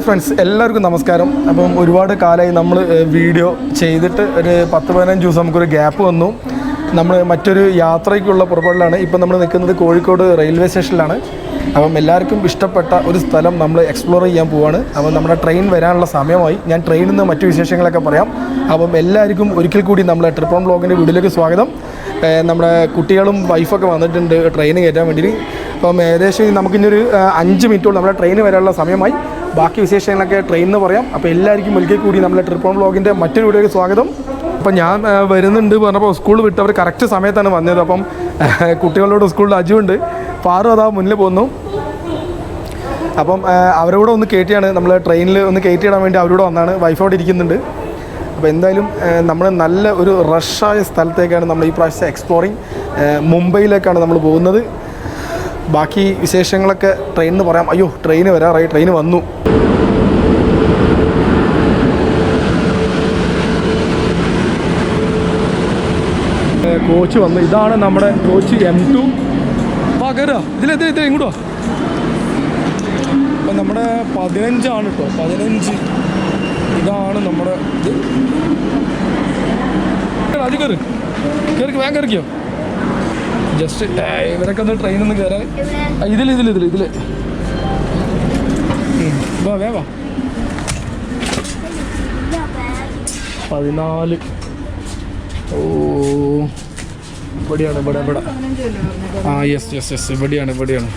Hi friends എല്ലാവർക്കും നമസ്കാരം. അപ്പം ഒരുപാട് കാലമായി നമ്മൾ വീഡിയോ ചെയ്തിട്ട് ഒരു പത്ത് പതിനഞ്ച് ദിവസം നമുക്കൊരു ഗ്യാപ്പ് വന്നു. നമ്മൾ മറ്റൊരു യാത്രയ്ക്കുള്ള പുറപ്പെടലാണ്. ഇപ്പം നമ്മൾ നിൽക്കുന്നത് കോഴിക്കോട് റെയിൽവേ സ്റ്റേഷനിലാണ് അപ്പം എല്ലാവർക്കും ഇഷ്ടപ്പെട്ട ഒരു സ്ഥലം നമ്മൾ എക്സ്പ്ലോർ ചെയ്യാൻ പോവാണ്. അപ്പം നമ്മുടെ ട്രെയിൻ വരാനുള്ള സമയമായി. ഞാൻ ട്രെയിനിൽ നിന്ന് മറ്റു വിശേഷങ്ങളൊക്കെ പറയാം. അപ്പം എല്ലാവർക്കും ഒരിക്കൽ കൂടി നമ്മളെ ട്രിപ്പോൺ ബ്ലോഗിന്റെ വീഡിയോയിലേക്ക് സ്വാഗതം. നമ്മുടെ കുട്ടികളും വൈഫൊക്കെ വന്നിട്ടുണ്ട് ട്രെയിൻ കയറ്റാൻ വേണ്ടി അപ്പം ഏകദേശം നമുക്കിന്നൊരു അഞ്ച് മിനിറ്റോളം നമ്മുടെ ട്രെയിൻ വരാനുള്ള സമയമായി. ബാക്കി വിശേഷങ്ങളൊക്കെ ട്രെയിൻ എന്ന് പറയാം. അപ്പോൾ എല്ലാവർക്കും ഒരിക്കൽ കൂടി നമ്മുടെ ട്രിപ്പ് ഓൺ ബ്ലോഗിന്റെ മറ്റൊരു വീഡിയോയ്ക്ക് സ്വാഗതം. അപ്പം ഞാൻ വരുന്നുണ്ട് പറഞ്ഞപ്പോൾ സ്കൂൾ വിട്ട് അവർ കറക്റ്റ് സമയത്താണ് വന്നത്. അപ്പം കുട്ടികളോട് സ്കൂളിൽ അജുണ്ട് പാറു അതാ മുന്നിൽ പോകുന്നു അപ്പം അവരോട് ഒന്ന് കയറ്റിയാണ് നമ്മൾ ട്രെയിനിൽ ഒന്ന് കയറ്റിയിടാൻ വേണ്ടി അവരോട് വന്നാണ്. വൈഫോട് ഇരിക്കുന്നുണ്ട്. അപ്പോൾ എന്തായാലും നമ്മൾ നല്ല ഒരു റഷായ സ്ഥലത്തേക്കാണ് നമ്മൾ ഈ പ്രാവശ്യത്തെ എക്സ്പ്ലോറിങ് മുംബൈയിലേക്കാണ് നമ്മൾ പോകുന്നത്. ബാക്കി വിശേഷങ്ങളൊക്കെ ട്രെയിനിന് പറയാം. അയ്യോ ട്രെയിന് വരാറായി. ട്രെയിൻ വന്നു. കോച്ച് വന്നു. ഇതാണ് നമ്മുടെ കോച്ച് എം ടു പകര. ഇതിലെത്തി ഇത് ഇങ്ങോട്ടോ അപ്പം നമ്മുടെ പതിനഞ്ചാണ് കേട്ടോ പതിനഞ്ച്. ഇതാണ് നമ്മുടെ ഇത്. അത് കയറി. കയറി വേഗം കയറിക്കോ. ജസ്റ്റ് ഇവരൊക്കെ ഒന്ന് ട്രെയിനിൽ നിന്ന് കയറാൻ ഇതിൽ ഇതിൽ ഇതിൽ ഇതിൽ വേവാ വാ വേ. പതിനാല്. ഓ ഇവിടെയാണ് ഇവിടെ ഇവിടെ. ആ യെസ് യെസ് യെസ് ഇവിടെയാണ് ഇവിടെയാണ്.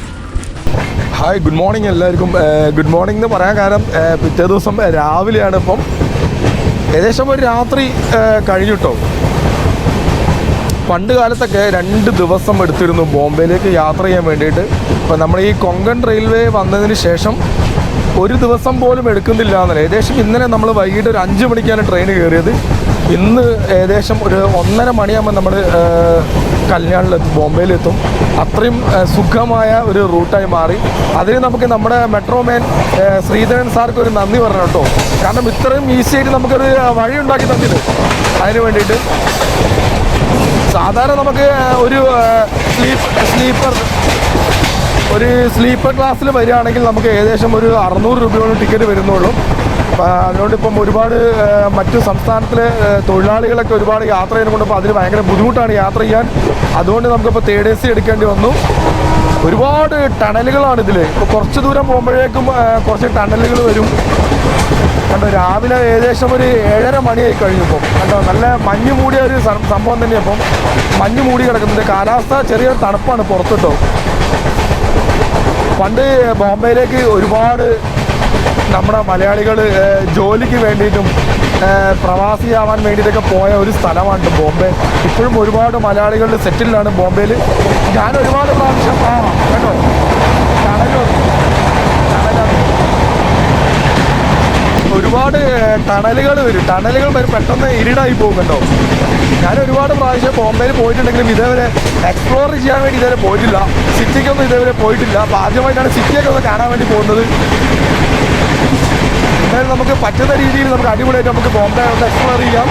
ഹായ് ഗുഡ് മോർണിംഗ് എല്ലാവർക്കും. ഗുഡ് മോർണിംഗ് എന്ന് പറയാൻ കാരണം പിറ്റേ ദിവസം രാവിലെയാണ് ഇപ്പം. ഏകദേശം ഒരു രാത്രി ഏഹ്, കഴിഞ്ഞു കേട്ടോ പണ്ട് കാലത്തൊക്കെ രണ്ട് ദിവസം എടുത്തിരുന്നു ബോംബെയിലേക്ക് യാത്ര ചെയ്യാൻ വേണ്ടിയിട്ട്. ഇപ്പം നമ്മൾ ഈ കൊങ്കൺ റെയിൽവേ വന്നതിന് ശേഷം ഒരു ദിവസം പോലും എടുക്കുന്നില്ല എന്നല്ല. ഏകദേശം ഇന്നലെ നമ്മൾ വൈകിട്ട് ഒരു അഞ്ച് മണിക്കാണ് ട്രെയിൻ കയറിയത്. ഇന്ന് ഏകദേശം ഒരു ഒന്നര മണിയാകുമ്പോൾ നമ്മൾ കല്യാണിലെത്തും ബോംബെയിലെത്തും. അത്രയും സുഖമായ ഒരു റൂട്ടായി മാറി. അതിന് നമുക്ക് നമ്മുടെ മെട്രോമാൻ ശ്രീധരൻ സാർക്ക് ഒരു നന്ദി പറഞ്ഞു കേട്ടോ. കാരണം ഇത്രയും ഈസി ആയിട്ട് നമുക്കൊരു വഴി ഉണ്ടാക്കി തന്നിട്ട് അതിന് വേണ്ടിയിട്ട് സാധാരണ നമുക്ക് ഒരു സ്ലീപ്പ് സ്ലീപ്പർ ഒരു സ്ലീപ്പർ ക്ലാസ്സിൽ വരികയാണെങ്കിൽ നമുക്ക് ഏകദേശം ഒരു അറുന്നൂറ് രൂപയോളം ടിക്കറ്റ് വരുന്നുള്ളൂ. അപ്പോൾ അതുകൊണ്ട് ഇപ്പം ഒരുപാട് മറ്റു സംസ്ഥാനത്തിലെ തൊഴിലാളികളൊക്കെ ഒരുപാട് യാത്ര ചെയ്യുന്നുണ്ട് അപ്പോൾ അതിന് ഭയങ്കര ബുദ്ധിമുട്ടാണ് യാത്ര ചെയ്യാൻ. അതുകൊണ്ട് നമുക്കിപ്പോൾ തേർഡ് എ സി എടുക്കേണ്ടി വന്നു. ഒരുപാട് ടണലുകളാണ് ഇതിൽ ഇപ്പോൾ കുറച്ച് ദൂരം പോകുമ്പോഴേക്കും കുറച്ച് ടണലുകൾ വരും. കണ്ടോ രാവിലെ ഏകദേശം ഒരു ഏഴര മണിയായി കഴിഞ്ഞു ഇപ്പം കണ്ടോ നല്ല മഞ്ഞ് മൂടിയ ഒരു സംഭവം തന്നെയാണ് ഇപ്പം മഞ്ഞ് മൂടി കിടക്കുന്നുണ്ട്. കാലാവസ്ഥ ചെറിയ തണുപ്പാണ് പുറത്തിട്ടോ. പണ്ട് ബോംബെയിലേക്ക് ഒരുപാട് നമ്മുടെ മലയാളികൾ ജോലിക്ക് വേണ്ടിയിട്ടും പ്രവാസിയാവാൻ വേണ്ടിയിട്ടൊക്കെ പോയ ഒരു സ്ഥലമാണ് ബോംബെ. ഇപ്പോഴും ഒരുപാട് മലയാളികളുടെ സെറ്റിലാണ് ബോംബെയിൽ. ഞാൻ ഒരുപാട് പ്രാവശ്യം കേട്ടോ. ടണലും ഒരുപാട് ടണലുകൾ വരും. ടണലുകൾ വരും പെട്ടെന്ന് ഇരുടായി പോകുന്നുണ്ടോ? ഞാൻ ഒരുപാട് പ്രാവശ്യം ബോംബെയിൽ പോയിട്ടുണ്ടെങ്കിലും ഇതേവരെ എക്സ്പ്ലോർ ചെയ്യാൻ വേണ്ടി ഇതുവരെ പോയിട്ടില്ല. സിറ്റിക്കൊന്നും ഇതേവരെ പോയിട്ടില്ല. അപ്പോൾ ആദ്യമായിട്ടാണ് സിറ്റിയൊക്കെ ഒന്ന് കാണാൻ വേണ്ടി പോകുന്നത്. എന്തായാലും നമുക്ക് പറ്റുന്ന രീതിയിൽ നമുക്ക് അടിപൊളിയായിട്ട് നമുക്ക് ബോംബെ ഒന്ന് എക്സ്പ്ലോർ ചെയ്യാം.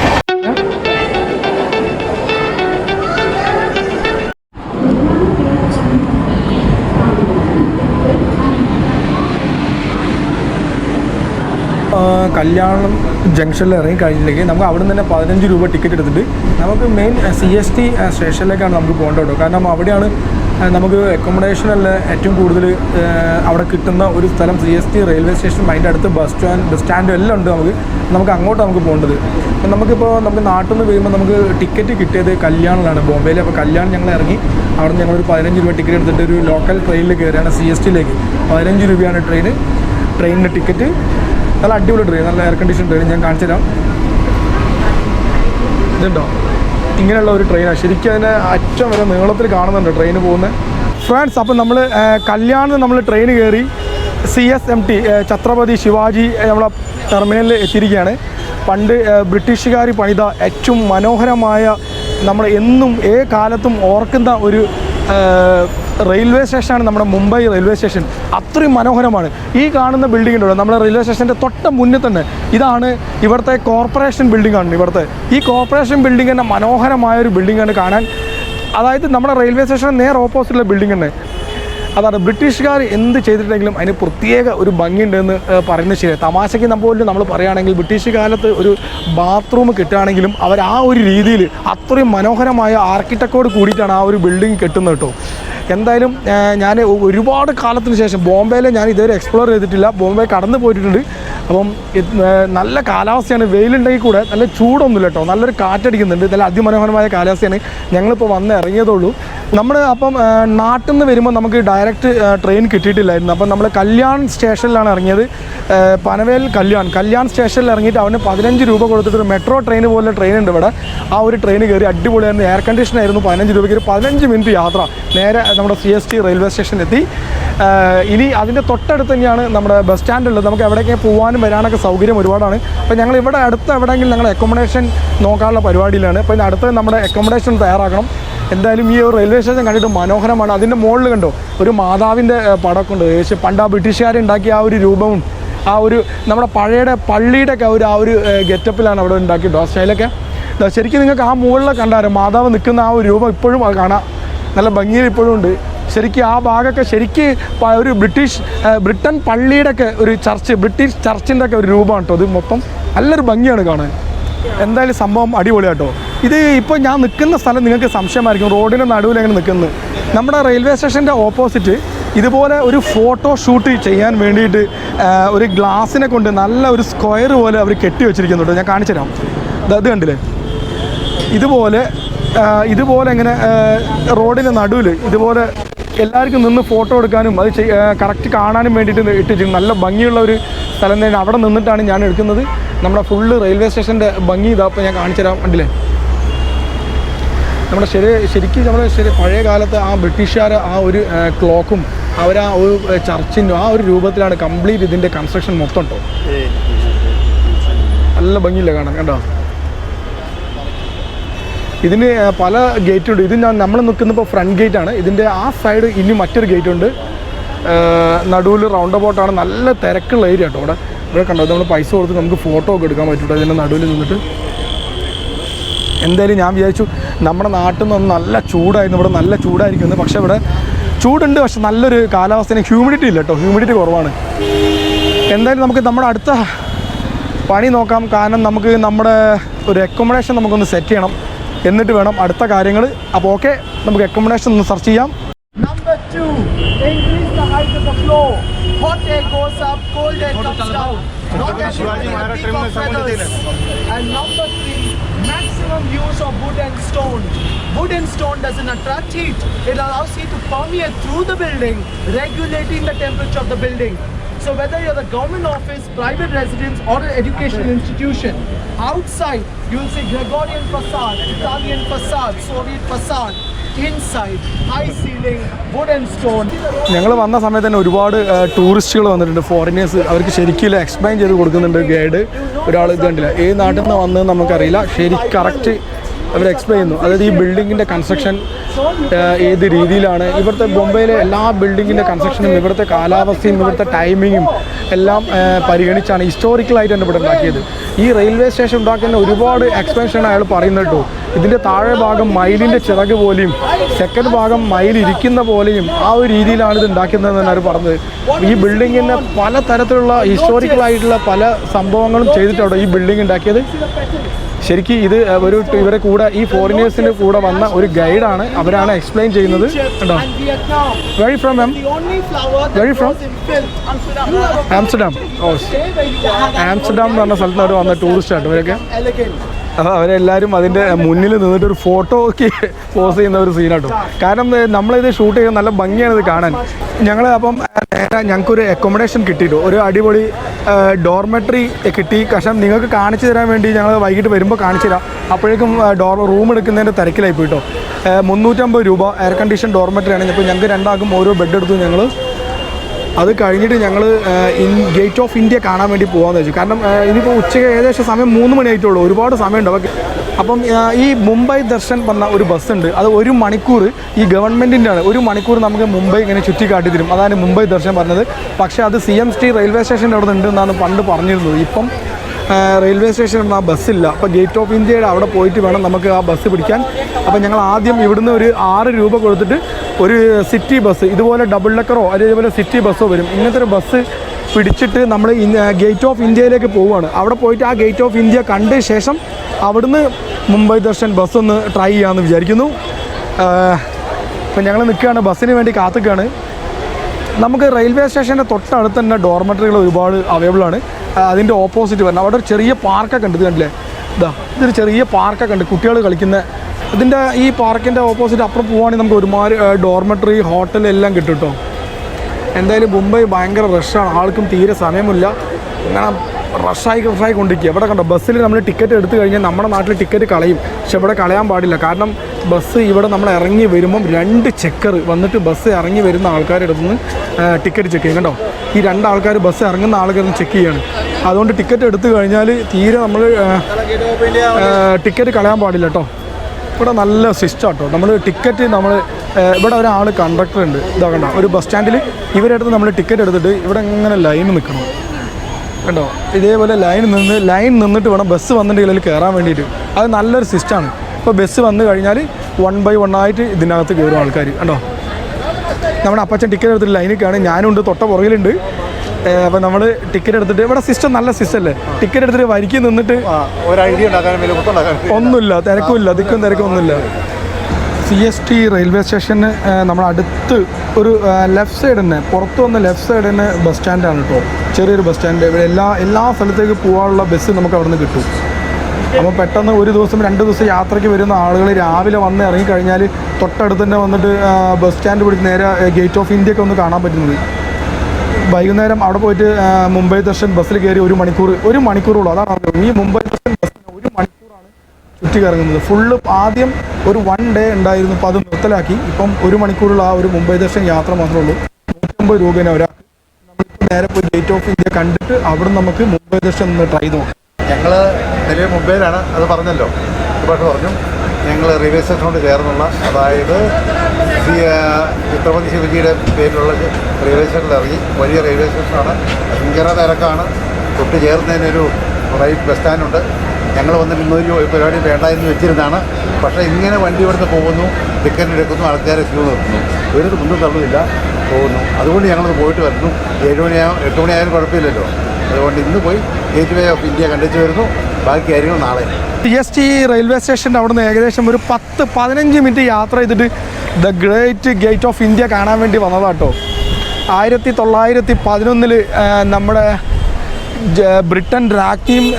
കല്യാണം ജംഗ്ഷനിൽ ഇറങ്ങി കഴിഞ്ഞില്ലെങ്കിൽ നമുക്ക് അവിടെ നിന്ന് തന്നെ പതിനഞ്ച് രൂപ ടിക്കറ്റ് എടുത്തിട്ട് നമുക്ക് മെയിൻ സി എസ് ടി സ്റ്റേഷനിലേക്കാണ് നമുക്ക് പോകേണ്ടത് കേട്ടോ. കാരണം അവിടെയാണ് നമുക്ക് അക്കോമഡേഷൻ അല്ല ഏറ്റവും കൂടുതൽ അവിടെ കിട്ടുന്ന ഒരു സ്ഥലം. C S T railway station അതിന്റെ അടുത്ത് ബസ് സ്റ്റാൻഡ് ബസ് സ്റ്റാൻഡും എല്ലാം ഉണ്ട് നമുക്ക്. നമുക്ക് അങ്ങോട്ട് നമുക്ക് പോകേണ്ടത്. അപ്പം നമുക്കിപ്പോൾ നമുക്ക് നാട്ടിൽ നിന്ന് വരുമ്പോൾ നമുക്ക് ടിക്കറ്റ് കിട്ടിയത് കല്യാണിലാണ് ബോംബെയിൽ. അപ്പോൾ കല്യാണം ഞങ്ങൾ ഇറങ്ങി അവിടെ നിന്ന് ഞങ്ങളൊരു പതിനഞ്ച് രൂപ ടിക്കറ്റ് എടുത്തിട്ട് ഒരു ലോക്കൽ ട്രെയിനിൽ കയറിയാണ് സി എസ് ടിയിലേക്ക് പതിനഞ്ച് രൂപയാണ് ട്രെയിന് ട്രെയിനിന്റെ ടിക്കറ്റ് നല്ല അടിപൊളി ട്രെയിൻ നല്ല എയർ കണ്ടീഷൻ ട്രെയിൻ ഞാൻ കാണിച്ചു തരാം. ഇതുണ്ടോ? ഇങ്ങനെയുള്ള ഒരു ട്രെയിനാണ് ശരിക്കും അതിനെ അറ്റം വരെ നീളത്തിൽ കാണുന്നുണ്ട് ട്രെയിൻ പോകുന്നത് ഫ്രണ്ട്സ് അപ്പം നമ്മൾ കല്യാണിൽ നമ്മൾ ട്രെയിൻ കയറി C S M T Chhatrapati Shivaji നമ്മളെ ടെർമിനലിൽ എത്തിയിരിക്കുകയാണ്. പണ്ട് ബ്രിട്ടീഷുകാർ പണിത ഏറ്റവും മനോഹരമായ നമ്മൾ എന്നും ഏ കാലത്തും ഓർക്കുന്ന ഒരു റെയിൽവേ സ്റ്റേഷനാണ് നമ്മുടെ മുംബൈ റെയിൽവേ സ്റ്റേഷൻ. അത്രയും മനോഹരമാണ്. ഈ കാണുന്ന ബിൽഡിംഗ് നമ്മുടെ റെയിൽവേ സ്റ്റേഷന്റെ തൊട്ട മുന്നിൽ തന്നെ ഇതാണ് ഇവിടുത്തെ കോർപ്പറേഷൻ ബിൽഡിംഗ് ആണ് ഇവിടുത്തെ. ഈ കോർപ്പറേഷൻ ബിൽഡിംഗ് തന്നെ മനോഹരമായ ഒരു ബിൽഡിംഗ് ആണ് കാണാൻ. അതായത് നമ്മുടെ റെയിൽവേ സ്റ്റേഷൻ നേരെ ഓപ്പോസിറ്റുള്ള ബിൽഡിംഗ് തന്നെ. അതാണ് ബ്രിട്ടീഷുകാർ എന്ത് ചെയ്തിട്ടുണ്ടെങ്കിലും അതിന് പ്രത്യേക ഒരു ഭംഗിയുണ്ടെന്ന് പറയുന്നത് ശരിയാണ് തമാശയ്ക്ക് പോലും നമ്മൾ പറയുകയാണെങ്കിൽ ബ്രിട്ടീഷ് കാലത്ത് ഒരു ബാത്റൂം കിട്ടുകയാണെങ്കിലും അവർ ആ ഒരു രീതിയിൽ അത്രയും മനോഹരമായ ആർക്കിടെക്റ്റോട് കൂടിയിട്ടാണ് ആ ഒരു ബിൽഡിംഗ് കെട്ടുന്നത് കേട്ടോ. എന്തായാലും ഞാൻ ഒരുപാട് കാലത്തിന് ശേഷം ബോംബെയിൽ ഞാൻ ഇതുവരെ എക്സ്പ്ലോർ ചെയ്തിട്ടില്ല. ബോംബെ കടന്നു പോയിട്ടുണ്ട്. അപ്പം നല്ല കാലാവസ്ഥയാണ്. വെയിലുണ്ടെങ്കിൽ കൂടെ നല്ല ചൂടൊന്നുമില്ല കേട്ടോ. നല്ലൊരു കാറ്റടിക്കുന്നുണ്ട്. നല്ല അതിമനോഹരമായ കാലാവസ്ഥയാണ്. ഞങ്ങളിപ്പോൾ വന്ന് ഇറങ്ങിയതുള്ളൂ നമ്മൾ അപ്പം നാട്ടിൽ നിന്ന് വരുമ്പോൾ നമുക്ക് ഡയറക്റ്റ് ട്രെയിൻ കിട്ടിയിട്ടില്ലായിരുന്നു. അപ്പം നമ്മൾ കല്യാൺ സ്റ്റേഷനിലാണ് ഇറങ്ങിയത്. പനവേൽ കല്യാൺ. കല്യാൺ സ്റ്റേഷനിൽ ഇറങ്ങിയിട്ട് അവന് പതിനഞ്ച് രൂപ കൊടുത്തിട്ട് മെട്രോ ട്രെയിൻ പോലെ ട്രെയിൻ ഉണ്ട് ഇവിടെ. ആ ഒരു ട്രെയിൻ കയറി അടിപൊളിയായിരുന്നു. എയർ കണ്ടീഷൻ ആയിരുന്നു പതിനഞ്ച് രൂപയ്ക്ക്. ഒരു പതിനഞ്ച് മിനിറ്റ് യാത്ര. നേരെ നമ്മുടെ സി എസ് ടി റെയിൽവേ സ്റ്റേഷനിലെത്തി ഇനി അതിന്റെ തൊട്ടടുത്ത് തന്നെയാണ് നമ്മുടെ ബസ് സ്റ്റാൻഡ് ഉള്ളത്. നമുക്ക് എവിടേക്ക് പോകാനും വരാനൊക്കെ സൗകര്യം ഒരുപാടാണ്. അപ്പോൾ ഞങ്ങൾ ഇവിടെ അടുത്ത് എവിടെയെങ്കിലും ഞങ്ങൾ അക്കോമഡേഷൻ നോക്കാനുള്ള പരിപാടിയിലാണ്. അപ്പോൾ അടുത്ത് നമ്മുടെ അക്കോമഡേഷൻ തയ്യാറാക്കണം. എന്തായാലും ഈ റെയിൽവേ സ്റ്റേഷൻ കണ്ടിട്ട് മനോഹരമാണ്. അതിന്റെ മുകളിൽ കണ്ടോ ഒരു മാതാവിന്റെ പടമൊക്കെ ഉണ്ട് ഏകദേശം പണ്ട് ആ ബ്രിട്ടീഷുകാരുണ്ടാക്കിയ ആ ഒരു രൂപവും ആ ഒരു നമ്മുടെ പഴയുടെ പള്ളിയുടെ ഒക്കെ ഒരു ആ ഒരു ഗെറ്റപ്പിലാണ് അവിടെ ഉണ്ടാക്കിയത്. ആ സ്റ്റൈലൊക്കെ. ശരിക്കും നിങ്ങൾക്ക് ആ മുകളിലൊക്കെ കണ്ടാലും മാതാവ് നിൽക്കുന്ന ആ ഒരു രൂപം ഇപ്പോഴും അത് കാണാം. നല്ല ഭംഗിയിൽ ഇപ്പോഴും ഉണ്ട്. ശരിക്കും ആ ഭാഗമൊക്കെ ശരിക്ക് ഒരു ബ്രിട്ടീഷ് ബ്രിട്ടൻ പള്ളിയുടെ ഒക്കെ ഒരു ചർച്ച് ബ്രിട്ടീഷ് ചർച്ചിന്റെ ഒക്കെ ഒരു രൂപമാണ് കേട്ടോ. അത് മൊത്തം നല്ലൊരു ഭംഗിയാണ് കാണാൻ. എന്തായാലും സംഭവം അടിപൊളിയാട്ടോ. ഇത് ഇപ്പോൾ ഞാൻ നിൽക്കുന്ന സ്ഥലം നിങ്ങൾക്ക് സംശയമായിരിക്കും. റോഡിന്റെ നടുവിൽ എങ്ങനെ നിൽക്കുന്നത് നമ്മുടെ റെയിൽവേ സ്റ്റേഷന്റെ ഓപ്പോസിറ്റ് ഇതുപോലെ ഒരു ഫോട്ടോ ഷൂട്ട് ചെയ്യാൻ വേണ്ടിയിട്ട് ഒരു ഗ്ലാസിനെ കൊണ്ട് നല്ല ഒരു സ്ക്വയർ പോലെ അവർ കെട്ടി വെച്ചിരിക്കുന്നുണ്ട്. ഞാൻ കാണിച്ചു തരാം. ഇത് കണ്ടില്ലേ? ഇതുപോലെ ഇതുപോലെ ഇങ്ങനെ റോഡിന്റെ നടുവിൽ ഇതുപോലെ എല്ലാവർക്കും നിന്ന് ഫോട്ടോ എടുക്കാനും അത് കറക്റ്റ് കാണാനും വേണ്ടിയിട്ട് ഇട്ട് നല്ല ഭംഗിയുള്ള ഒരു സ്ഥലം തന്നെ അവിടെ നിന്നിട്ടാണ് ഞാൻ എടുക്കുന്നത്. നമ്മുടെ ഫുള്ള് റെയിൽവേ സ്റ്റേഷന്റെ ഭംഗി ഇതാ അപ്പോൾ ഞാൻ കാണിച്ചു തരാം. കണ്ടില്ലേ? നമ്മുടെ ശരി ശരിക്കും നമ്മുടെ ശരി പഴയ കാലത്ത് ആ ബ്രിട്ടീഷുകാർ ആ ഒരു ക്ലോക്കും അവർ ആ ഒരു ചർച്ചിന്റെ ആ ഒരു രൂപത്തിലാണ് കംപ്ലീറ്റ് ഇതിന്റെ കൺസ്ട്രക്ഷൻ മൊത്തം കേട്ടോ നല്ല ഭംഗിയില്ല കാണാൻ കണ്ടോ? ഇതിന് പല ഗേറ്റ് ഉണ്ട് ഇത് ഞാൻ നമ്മൾ നിൽക്കുന്നപ്പോൾ ഫ്രണ്ട് ഗേറ്റ് ആണ് ഇതിന്റെ ആ സൈഡ് ഇനി മറ്റൊരു ഗേറ്റ് ഉണ്ട് നടുവിൽ റൗണ്ട് അബൌട്ടാണ്. നല്ല തിരക്കുള്ള ഏരിയ കേട്ടോ ഇവിടെ ഇവിടെ കണ്ടോ നമ്മൾ പൈസ കൊടുത്ത് നമുക്ക് ഫോട്ടോ ഒക്കെ എടുക്കാൻ പറ്റൂട്ടോ ഇതിന്റെ നടുവിൽ നിന്നിട്ട്. എന്തായാലും ഞാൻ വിചാരിച്ചു നമ്മുടെ നാട്ടിൽ നിന്ന് നല്ല ചൂടായിരുന്നു ഇവിടെ നല്ല ചൂടായിരിക്കുന്നു പക്ഷേ ഇവിടെ ചൂടുണ്ട് പക്ഷെ നല്ലൊരു കാലാവസ്ഥയിൽ ഹ്യൂമിഡിറ്റി ഇല്ല കേട്ടോ. ഹ്യൂമിഡിറ്റി കുറവാണ്. എന്തായാലും നമുക്ക് നമ്മുടെ അടുത്ത പണി നോക്കാം. കാരണം നമുക്ക് നമ്മുടെ ഒരു അക്കോമഡേഷൻ നമുക്കൊന്ന് സെറ്റ് ചെയ്യണം. എന്നിട്ട് വേണം അടുത്ത കാര്യങ്ങൾ. അപ്പോൾ ഓക്കെ നമുക്ക് അക്കോമഡേഷൻ ഒന്ന് സെർച്ച് ചെയ്യാം. Two, increase the height of the floor. Hot air goes up, cold air comes down. Not everything a peak of feathers. And number three, maximum use of wood and stone. Wood and stone doesn't attract heat. It allows heat to permeate through the building, regulating the temperature of the building. So whether you're the government office, private residence or an educational institution, outside you will see Gregorian facade, Italian facade, Soviet facade. ഞങ്ങൾ വന്ന സമയത്ത് തന്നെ ഒരുപാട് ടൂറിസ്റ്റുകൾ വന്നിട്ടുണ്ട് foreigners അവർക്ക് ശരിക്കും explain ചെയ്ത് കൊടുക്കുന്നുണ്ട് ഗൈഡ്. ഒരാൾ ഇത് കണ്ടില്ല. ഏത് നാട്ടിൽ നിന്ന് വന്നത് നമുക്കറിയില്ല. ശരി കറക്റ്റ് അവർ എക്സ്പ്ലെയിൻ ചെയ്യുന്നു. അതായത് ഈ ബിൽഡിങ്ങിന്റെ കൺസ്ട്രക്ഷൻ ഏത് രീതിയിലാണ്. ഇവിടുത്തെ ബോംബെയിലെ എല്ലാ ബിൽഡിങ്ങിന്റെ കൺസ്ട്രക്ഷനും ഇവിടുത്തെ കാലാവസ്ഥയും ഇവിടുത്തെ ടൈമിങ്ങും എല്ലാം പരിഗണിച്ചാണ് ഹിസ്റ്റോറിക്കലായിട്ട് തന്നെ ഇവിടെ ഉണ്ടാക്കിയത്. ഈ റെയിൽവേ സ്റ്റേഷൻ ഉണ്ടാക്കുന്ന ഒരുപാട് എക്സ്പെൻഷൻ അയാൾ പറയുന്നത് കേട്ടോ. ഇതിന്റെ താഴെ ഭാഗം മയിലിന്റെ ചിറക് പോലെയും സെക്കൻഡ് ഭാഗം മയിൽ ഇരിക്കുന്ന പോലെയും ആ ഒരു രീതിയിലാണ് ഇത് ഉണ്ടാക്കുന്നതെന്നാണ് അവർ പറഞ്ഞത്. ഈ ബിൽഡിങ്ങിന് പല തരത്തിലുള്ള ഹിസ്റ്റോറിക്കലായിട്ടുള്ള പല സംഭവങ്ങളും ചെയ്തിട്ടാണ് ഈ ബിൽഡിംഗ് ഉണ്ടാക്കിയത്. ശരിക്കും ഇത് ഒരു ഇവരെ കൂടെ ഈ ഫോറിനേഴ്സിന് കൂടെ വന്ന ഒരു ഗൈഡാണ്. അവരാണ് എക്സ്പ്ലെയിൻ ചെയ്യുന്നത്. കേട്ടോ very from M very from Amsterdam oh Amsterdam എന്ന് പറഞ്ഞ സ്ഥലത്ത് അവർ വന്ന ടൂറിസ്റ്റ് ആട്ടോ ഇവരൊക്കെ. അപ്പോൾ അവരെല്ലാവരും അതിന്റെ മുന്നിൽ നിന്നിട്ട് ഒരു ഫോട്ടോ ഒക്കെ പോസ് ചെയ്യുന്ന ഒരു സീനാട്ടോ കാരണം നമ്മളിത് ഷൂട്ട് ചെയ്യുന്ന നല്ല ഭംഗിയാണ് ഇത് കാണാൻ. ഞങ്ങൾ അപ്പം നേരെ ഞങ്ങൾക്കൊരു അക്കോമഡേഷൻ കിട്ടിയിട്ടു. ഒരു അടിപൊളി ഡോർമെട്രി കിട്ടി. പക്ഷേ നിങ്ങൾക്ക് കാണിച്ചു തരാൻ വേണ്ടി ഞങ്ങൾ വൈകിട്ട് വരുമ്പോൾ കാണിച്ചു തരാം. അപ്പോഴേക്കും ഡോർ റൂം എടുക്കുന്നതിന്റെ തിരക്കിലായി പോയിട്ടോ. മുന്നൂറ്റമ്പത് രൂപ എയർ കണ്ടീഷൻ ഡോർമെട്രി ആണ്. ഇപ്പോൾ ഞങ്ങൾക്ക് രണ്ടാക്കും ഓരോ ബെഡ് എടുത്തു ഞങ്ങൾ അത് കഴിഞ്ഞിട്ട് ഞങ്ങൾ ഗേറ്റ് ഓഫ് ഇന്ത്യ കാണാൻ വേണ്ടി പോകാമെന്ന് വെച്ചു. കാരണം ഇനിയിപ്പോൾ ഉച്ചയ്ക്ക് ഏകദേശം സമയം മൂന്ന് മണി ആയിട്ടുള്ളൂ ഒരുപാട് സമയമുണ്ട്. അപ്പം ഈ മുംബൈ ദർശൻ പറഞ്ഞ ഒരു ബസ് ഉണ്ട് അത് ഒരു മണിക്കൂർ ഈ ഗവൺമെന്റിന്റെ ആണ് ഒരു മണിക്കൂർ നമുക്ക് മുംബൈ ഇങ്ങനെ ചുറ്റി കാട്ടി തരും അതാണ് മുംബൈ ദർശൻ പറഞ്ഞത്. പക്ഷേ അത് സി എം ടി റെയിൽവേ സ്റ്റേഷന്റെ അവിടെ ഉണ്ട് എന്നാണ് പണ്ട് പറഞ്ഞിരുന്നത്. ഇപ്പം റെയിൽവേ സ്റ്റേഷനിൽ ആ ബസ്സില്ല അപ്പോൾ ഗേറ്റ് ഓഫ് ഇന്ത്യയുടെ അവിടെ പോയിട്ട് വേണം നമുക്ക് ആ ബസ് പിടിക്കാൻ. അപ്പോൾ ഞങ്ങൾ ആദ്യം ഇവിടുന്ന് ഒരു ആറ് രൂപ കൊടുത്തിട്ട് ഒരു സിറ്റി ബസ് ഇതുപോലെ ഡബിൾ ഡക്കറോ ഇതുപോലെ സിറ്റി ബസ്സോ വരും. ഇങ്ങനത്തെ ഒരു ബസ് പിടിച്ചിട്ട് നമ്മൾ ഗേറ്റ് ഓഫ് ഇന്ത്യയിലേക്ക് പോവുകയാണ്. അവിടെ പോയിട്ട് ആ ഗേറ്റ് ഓഫ് ഇന്ത്യ കണ്ട ശേഷം അവിടുന്ന് മുംബൈ ദർശൻ ബസ് ഒന്ന് ട്രൈ ചെയ്യാമെന്ന് വിചാരിക്കുന്നു. അപ്പം ഞങ്ങൾ നിൽക്കുകയാണ്. ബസ്സിന് വേണ്ടി കാത്തുക്കുകയാണ്. നമുക്ക് റെയിൽവേ സ്റ്റേഷന്റെ തൊട്ടടുത്ത് തന്നെ ഡോർമെറ്ററികൾ ഒരുപാട് അവൈലബിൾ ആണ്. അതിന്റെ ഓപ്പോസിറ്റ് വരണം. അവിടെ ഒരു ചെറിയ പാർക്കൊക്കെ ഉണ്ട്. ഇത് കണ്ടില്ലേ? ഇതാ ഇതൊരു ചെറിയ പാർക്കൊക്കെ ഉണ്ട്. കുട്ടികൾ കളിക്കുന്ന ഇതിന്റെ ഈ പാർക്കിന്റെ ഓപ്പോസിറ്റ് അപ്പുറം പോവുകയാണെങ്കിൽ നമുക്ക് ഒരുമാതിരി ഡോർമെറ്ററി ഹോട്ടൽ എല്ലാം കിട്ടും കേട്ടോ എന്തായാലും മുംബൈ ഭയങ്കര റഷാണ് ആൾക്കും തീരെ സമയമില്ല. ഇങ്ങനെ റഷായി റഷായി കൊണ്ടിരിക്കുക. ഇവിടെ കണ്ടോ ബസ്സിൽ നമ്മൾ ടിക്കറ്റ് എടുത്തു കഴിഞ്ഞാൽ നമ്മുടെ നാട്ടിൽ ടിക്കറ്റ് കളയും. പക്ഷെ ഇവിടെ കളയാൻ പാടില്ല. കാരണം ബസ് ഇവിടെ നമ്മൾ ഇറങ്ങി വരുമ്പം രണ്ട് ചെക്കർ വന്നിട്ട് ബസ് ഇറങ്ങി വരുന്ന ആൾക്കാരുടെ അടുത്ത് നിന്ന് ടിക്കറ്റ് ചെക്ക് ചെയ്യും. കണ്ടോ? ഈ രണ്ട് ആൾക്കാർ ബസ് ഇറങ്ങുന്ന ആൾക്കാരൊന്ന് ചെക്ക് ചെയ്യാണ്. അതുകൊണ്ട് ടിക്കറ്റ് എടുത്തു കഴിഞ്ഞാൽ തീരെ നമ്മൾ ടിക്കറ്റ് കളയാൻ പാടില്ല കേട്ടോ. ഇവിടെ നല്ല സിസ്റ്റം കേട്ടോ നമ്മൾ ടിക്കറ്റ് നമ്മൾ ഇവിടെ ഒരാൾ കണ്ടക്ടർ ഉണ്ട്. ഇതാകണ്ട ഒരു ബസ് സ്റ്റാൻഡിൽ ഇവരെടുത്ത് നമ്മൾ ടിക്കറ്റ് എടുത്തിട്ട് ഇവിടെ ഇങ്ങനെ ലൈൻ നിൽക്കണം. കണ്ടോ? ഇതേപോലെ ലൈൻ നിന്ന് ലൈൻ നിന്നിട്ട് വേണം ബസ് വന്നിട്ടുണ്ടെങ്കിൽ കയറാൻ വേണ്ടിയിട്ട്. അത് നല്ലൊരു സിസ്റ്റമാണ് ഇപ്പോൾ ബസ് വന്നു കഴിഞ്ഞാൽ വൺ ബൈ വൺ ആയിട്ട് ഇതിനകത്ത് കയറും ആൾക്കാർ കണ്ടോ? നമ്മുടെ അപ്പച്ചൻ ടിക്കറ്റ് എടുത്തിട്ട് ലൈനിൽ കാണും ഞാനുണ്ട് തൊട്ട പുറകിലുണ്ട്. അപ്പം നമ്മൾ ടിക്കറ്റ് എടുത്തിട്ട് ഇവിടെ സിസ്റ്റം നല്ല സിസ്റ്റം അല്ലേ? ടിക്കറ്റ് എടുത്തിട്ട് വരിക്ക് നിന്നിട്ട് ഒന്നുമില്ല തിരക്കുമില്ല ദിക്കും തിരക്കും ഒന്നുമില്ല. സി എസ് ടി റെയിൽവേ സ്റ്റേഷന് നമ്മുടെ അടുത്ത് ഒരു ലെഫ്റ്റ് സൈഡ് തന്നെ പുറത്ത് വന്ന ലെഫ്റ്റ് സൈഡ് തന്നെ ബസ് സ്റ്റാൻഡാണ് കേട്ടോ ചെറിയൊരു ബസ് സ്റ്റാൻഡ് ഇവിടെ എല്ലാ എല്ലാ സ്ഥലത്തേക്ക് പോകാനുള്ള ബസ് നമുക്ക് അവിടെ നിന്ന് കിട്ടും. അപ്പോൾ പെട്ടെന്ന് ഒരു ദിവസം രണ്ട് ദിവസം യാത്രയ്ക്ക് വരുന്ന ആളുകൾ രാവിലെ വന്ന് ഇറങ്ങിക്കഴിഞ്ഞാൽ തൊട്ടടുത്ത് തന്നെ വന്നിട്ട് ബസ് സ്റ്റാൻഡ് പിടിച്ച് നേരെ ഗേറ്റ് ഓഫ് ഇന്ത്യയൊക്കെ ഒന്ന് കാണാൻ പറ്റുന്നത്. വൈകുന്നേരം അവിടെ പോയിട്ട് മുംബൈ ദർശൻ ബസ്സിൽ കയറി ഒരു മണിക്കൂർ ഒരു മണിക്കൂറുള്ളൂ അതാണ് ഈ മുംബൈ ദർശൻ മണിക്കൂറാണ് ചുറ്റി കറങ്ങുന്നത്. ഫുള്ള് ആദ്യം ഒരു വൺ ഡേ ഉണ്ടായിരുന്നു. അപ്പോൾ അത് നിർത്തലാക്കി. ഇപ്പം ഒരു മണിക്കൂറുള്ള ആ ഒരു മുംബൈ ദർശൻ യാത്ര മാത്രമേ ഉള്ളൂ. നൂറ്റമ്പത് രൂപേനെ ഒരാൾ നമ്മളിപ്പോൾ നേരെ പോയി ഗേറ്റ് ഓഫ് ഇന്ത്യ കണ്ടിട്ട് അവിടെ നമുക്ക് മുംബൈ ദർശൻ ഒന്ന് ട്രൈ നോക്കാം. ഞങ്ങൾ നിലവിൽ മുംബൈയിലാണ്. അത് പറഞ്ഞല്ലോ. ഒരുപാട് പറഞ്ഞു. ഞങ്ങൾ റെയിൽവേ സ്റ്റേഷനോട് ചേർന്നുള്ള അതായത് ഛത്രപതി ശിവജിയുടെ പേരിലുള്ള റെയിൽവേ സ്റ്റേഷനിൽ ഇറങ്ങി. വലിയ റെയിൽവേ സ്റ്റേഷനാണ് ഭയങ്കര തിരക്കാണ്. തൊട്ട് ചേർന്നതിനൊരു റൈറ്റ് ബസ് സ്റ്റാൻഡുണ്ട് ഞങ്ങൾ ഇന്നൊരു പരിപാടി വേണ്ട എന്ന് വെച്ചിരുന്നതാണ്. പക്ഷേ ഇങ്ങനെ വണ്ടി ഇവിടുന്ന് പോകുന്നു ടിക്കറ്റ് എടുക്കുന്നു ആൾക്കാരെ ക്യൂ നിർത്തുന്നു ഒരു മുന്നും തള്ളുന്നില്ല പോകുന്നു. അതുകൊണ്ട് ഞങ്ങളത് പോയിട്ട് വരുന്നു ഏഴ് മണിയാകും എട്ട് മണിയായാലും കുഴപ്പമില്ലല്ലോ. അതുകൊണ്ട് ഇന്ന് പോയി ഗേറ്റ് വേ ഓഫ് ഇന്ത്യ കണ്ടിച്ച് വരുന്നു. ബാക്കി കാര്യങ്ങൾ നാളെ. ടി എസ് ടി റെയിൽവേ സ്റ്റേഷന്റെ അവിടെ നിന്ന് ഏകദേശം ഒരു പത്ത് പതിനഞ്ച് മിനിറ്റ് യാത്ര ചെയ്തിട്ട് the great gate of India കാണാൻ വേണ്ടി വന്നതാട്ടോ. ആയിരത്തി തൊള്ളായിരത്തി പതിനൊന്നിൽ നമ്മുടെ ബ്രിട്ടൻ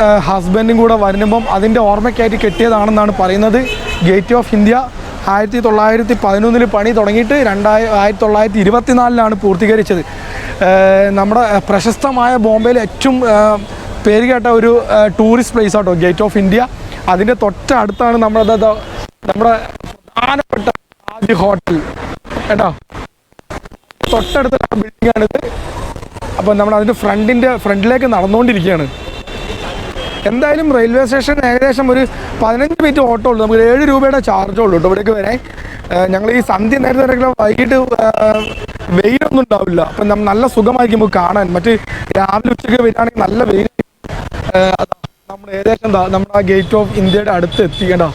ആ, ഹസ്ബൻഡും കൂടെ വരുമ്പം അതിന്റെ ഓർമ്മയ്ക്കായിട്ട് കെട്ടിയതാണെന്നാണ് പറയുന്നത്. ഗേറ്റ് ഓഫ് ഇന്ത്യ ആയിരത്തി തൊള്ളായിരത്തി പതിനൊന്നിൽ പണി തുടങ്ങിയിട്ട് രണ്ടായി ആയിരത്തി തൊള്ളായിരത്തി ഇരുപത്തിനാലിലാണ് പൂർത്തീകരിച്ചത് നമ്മുടെ പ്രശസ്തമായ ബോംബെയിലെ ഏറ്റവും പേരുകേട്ട പേര് കേട്ട ഒരു ടൂറിസ്റ്റ് പ്ലേസ് ആട്ടോ ഗേറ്റ് ഓഫ് ഇന്ത്യ. അതിന്റെ തൊട്ടടുത്താണ് നമ്മുടെ നമ്മുടെ പ്രധാനപ്പെട്ട താജ് ഹോട്ടൽ. കേട്ടോ? തൊട്ടടുത്ത ബിൽഡിംഗ് ആണിത്. അപ്പോൾ നമ്മൾ അതിന്റെ ഫ്രണ്ടിന്റെ ഫ്രണ്ടിലേക്ക് നടന്നുകൊണ്ടിരിക്കുകയാണ്. എന്തായാലും റെയിൽവേ സ്റ്റേഷൻ ഏകദേശം ഒരു പതിനഞ്ച് മിനിറ്റ് ഓട്ടോ ഉള്ളൂ. നമുക്ക് ഏഴ് രൂപയുടെ ചാർജ് ഉള്ളൂ കേട്ടോ ഇവിടേക്ക് വരെ ഞങ്ങൾ ഈ സന്ധ്യ നേരത്തെ വൈകിട്ട് ആ, വെയിലൊന്നും ഉണ്ടാവില്ല. അപ്പം നമ്മൾ നല്ല സുഖമായിരിക്കും നമുക്ക് കാണാൻ. മറ്റ് രാവിലെ ഉച്ചയ്ക്ക് വരികയാണെങ്കിൽ നല്ല വെയിൽ നമ്മൾ ഏകദേശം എന്താ നമ്മുടെ ആ ഗേറ്റ് ഓഫ് ഇന്ത്യയുടെ അടുത്ത് എത്തിക്കണ്ട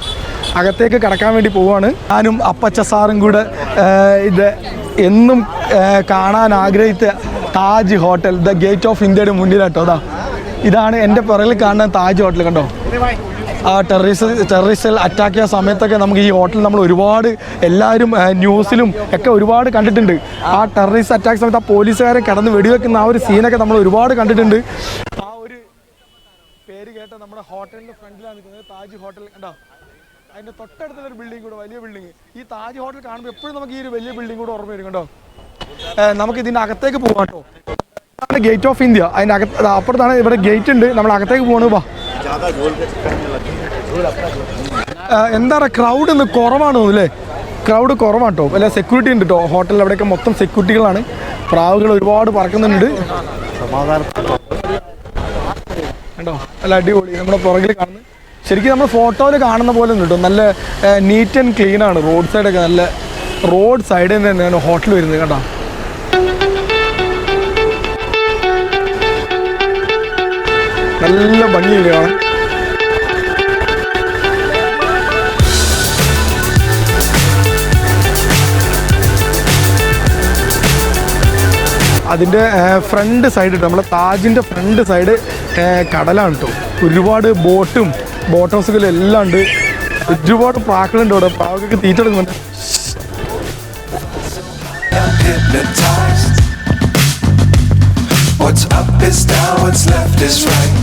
അകത്തേക്ക് കടക്കാൻ വേണ്ടി പോവാണ് ഞാനും അപ്പച്ച സാറും കൂടെ ഇത് എന്നും കാണാൻ ആഗ്രഹിച്ച Taj hotel the gate of ഇന്ത്യയുടെ മുന്നിലാട്ടോ അതാ ഇതാണ് എന്റെ പിറകിൽ കാണുന്ന താജ് ഹോട്ടൽ കണ്ടോ? ആ ടെററിസ്റ്റ് ടെററിസ്റ്റിൽ അറ്റാക്ക് ചെയ്യുന്ന സമയത്തൊക്കെ നമുക്ക് ഈ ഹോട്ടൽ നമ്മൾ ഒരുപാട് എല്ലാവരും ന്യൂസിലും ഒക്കെ ഒരുപാട് കണ്ടിട്ടുണ്ട്. ആ ടെററിസ്റ്റ് അറ്റാക്ക് സമയത്ത് ആ പോലീസുകാരെ കിടന്ന് വെടിവെക്കുന്ന ആ ഒരു സീനൊക്കെ നമ്മൾ ഒരുപാട് കണ്ടിട്ടുണ്ട്. ആ ഒരു പേര് കേട്ട നമ്മുടെ ഹോട്ടലിന്റെ ഫ്രണ്ടിലാണ് നിൽക്കുന്നത് താജ് ഹോട്ടൽ കണ്ടോ? അതിന്റെ തൊട്ടടുത്തുള്ള ഒരു ബിൽഡിംഗ് കൂടെ വലിയ ബിൽഡിംഗ് ഈ താജ് ഹോട്ടൽ കാണുമ്പോൾ എപ്പോഴും നമുക്ക് ഈ ഒരു വലിയ ബിൽഡിംഗ് കൂടെ ഓർമ്മ വരും കേട്ടോ നമുക്ക് ഇതിന്റെ അകത്തേക്ക് പോകാം കേട്ടോ. ഇതാണ് ഗേറ്റ് ഓഫ് ഇന്ത്യ അതിന്റെ അകത്ത് അപ്പുറത്താണ് ഇവിടെ ഗേറ്റ് ഉണ്ട്. നമ്മൾ അകത്തേക്ക് പോകണ വാ. ഏഹ് എന്താ പറയുക ക്രൗഡ് ഇന്ന് കുറവാണ് തോന്നുന്നു അല്ലേ? ക്രൗഡ് കുറവാണ് കേട്ടോ. അല്ല സെക്യൂരിറ്റി ഉണ്ട് കേട്ടോ. ഹോട്ടലിൽ അവിടെയൊക്കെ മൊത്തം സെക്യൂരിറ്റികളാണ് പ്രാവുകൾ ഒരുപാട് പറക്കുന്നുണ്ട്. കണ്ടോ? അല്ല അടിപൊളി. നമ്മുടെ പുറകിൽ കാണുന്നത് ശരിക്കും നമ്മൾ ഫോട്ടോയിൽ കാണുന്ന പോലെ കിട്ടും നല്ല നീറ്റ് ആൻഡ് ക്ലീൻ ആണ്. റോഡ് സൈഡൊക്കെ നല്ല റോഡ് സൈഡിൽ തന്നെയാണ് ഹോട്ടൽ വരുന്നത് കേട്ടോ നല്ല ഭംഗിയില്ലേ കാണാൻ? അതിന്റെ ഫ്രണ്ട് സൈഡ് നമ്മളെ താജിന്റെ ഫ്രണ്ട് സൈഡ് കടലാണ് കേട്ടോ ഒരുപാട് ബോട്ടും ബോട്ട് ഹൗസുകളും എല്ലാം ഉണ്ട് ഒരുപാട് പ്രാക്കളുണ്ട് അവിടെ പ്രാവൊക്കെ തീറ്റ എടുക്കുന്നുണ്ട്. What's up is down, what's left is right.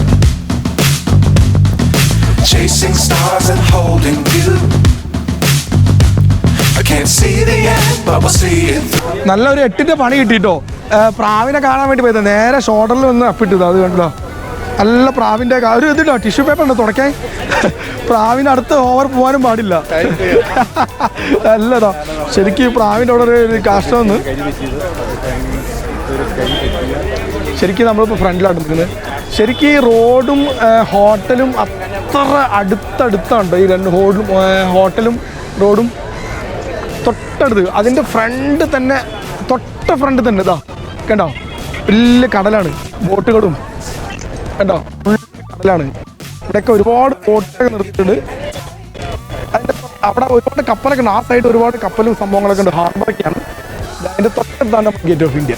Chasing stars and holding you. I can't see the end, but we'll see it through. നല്ലൊരു എട്ടിന്റെ പണി കിട്ടിട്ടോ പ്രാവിനെ കാണാൻ വേണ്ടി പോയത് നേരെ ഷോൾഡറിൽ ഒന്ന് അപ്പിട്ടത് അത് കണ്ടല്ലോ നല്ല പ്രാവിന്റെ ഒരു ഇതിട്ടോ ടിഷ്യൂ പേപ്പർ ഉണ്ട് തുടക്കാൻ പ്രാവിന് അടുത്ത് ഓവർ പോകാനും പാടില്ല. അല്ലടാ ശരിക്കും പ്രാവിന്റെ അവിടെ ഒരു- ഒരു കാഷ്ടം ഒന്ന് ശരിക്കും നമ്മളിപ്പോൾ ഫ്രണ്ടിലാണ് നിൽക്കുന്നത്. ശരിക്കും ഈ റോഡും ഹോട്ടലും അത്ര അടുത്തടുത്താണ് ഈ രണ്ട് ഹോട്ടലും ഹോട്ടലും റോഡും തൊട്ടടുത്ത്. അതിന്റെ ഫ്രണ്ട് തന്നെ തൊട്ട ഫ്രണ്ട് തന്നെ ഇതാ. കണ്ടോ? വലിയ കടലാണ്. ബോട്ടുകളും കണ്ടോ? കടലാണ്. ഇവിടെയൊക്കെ ഒരുപാട് ബോട്ടൊക്കെ നിർത്തിയിട്ടുണ്ട്. അതിന്റെ തൊ- അവിടെ ഒരുപാട് കപ്പലൊക്കെ ഉണ്ട്. ആ സൈഡ് ഒരുപാട് കപ്പലും സംഭവങ്ങളൊക്കെ ഉണ്ട്. ഹാർബറൊക്കെയാണ് അതിന്റെ തൊട്ടടുത്താണ് ഗേറ്റ് ഓഫ് ഇന്ത്യ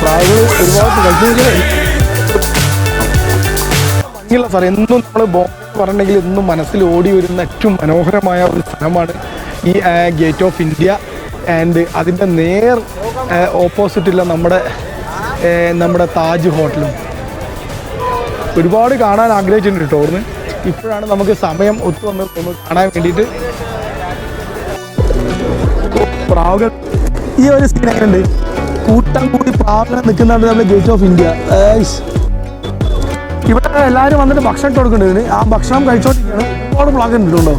പ്രാവുകൾ ഒരുപാട് ഭംഗിയുള്ള സാർ എന്നും നമ്മൾ ബോംബെ പറഞ്ഞിട്ടുണ്ടെങ്കിൽ എന്നും മനസ്സിൽ ഓടി വരുന്ന ഏറ്റവും മനോഹരമായ ഒരു സ്ഥലമാണ് ഈ ഗേറ്റ് ഓഫ് ഇന്ത്യ ആൻഡ് അതിന്റെ നേർ ഓപ്പോസിറ്റുള്ള നമ്മുടെ നമ്മുടെ താജ് ഹോട്ടലും. ഒരുപാട് കാണാൻ ആഗ്രഹിച്ചിട്ടുണ്ട് കേട്ടോ അവിടുന്ന്. ഇപ്പോഴാണ് നമുക്ക് സമയം ഒത്തു വന്ന് ഒന്ന് കാണാൻ വേണ്ടിയിട്ട്. പ്രാവുകൾ ഈ ഒരു സീൻ എങ്ങനെയുണ്ട്? കൂട്ടം കൂടി പ്രാവുകൾ നിൽക്കുന്നുണ്ട് നമ്മുടെ ഗേറ്റ് ഓഫ് ഇന്ത്യ. ഇവിടെ എല്ലാവരും വന്നിട്ട് ഭക്ഷണം ഇട്ട് കൊടുക്കുന്നുണ്ട് ഇതിന്. ആ ഭക്ഷണം കഴിച്ചോണ്ടിരിക്കുകയാണ്. ഒരുപാട് പ്ലാഗ് ഉണ്ടല്ലോ